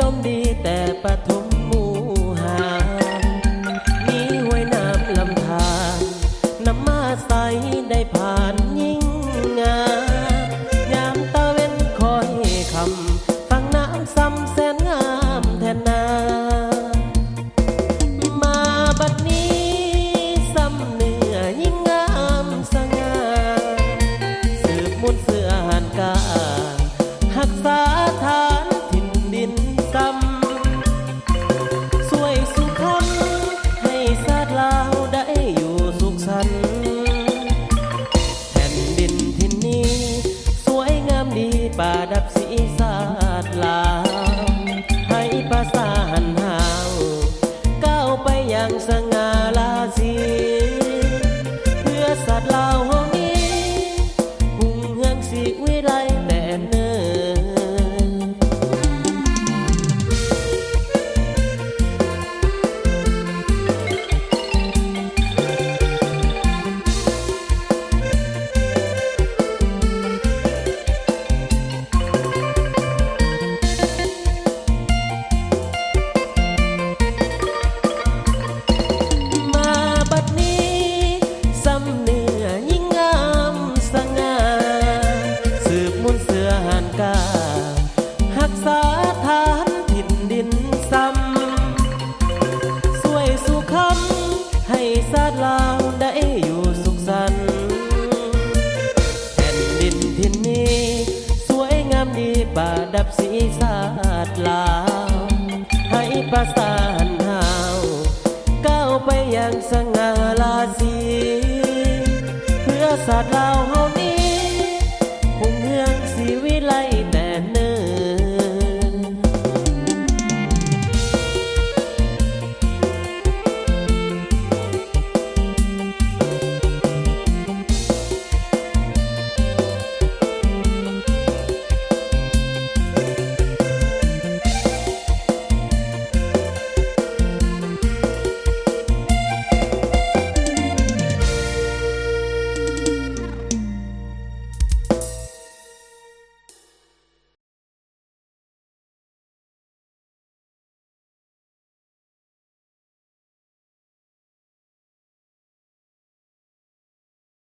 ดมดีแต่ปฐ สิวิไล ศาสลาวได้อยู่สุขสันต์แผ่นดินทินนี้ สวยงามดีป่าดับสีศาสลาว ให้ประสานหาวก้าวไปอย่างสง่าราศีเพื่อศาสลาว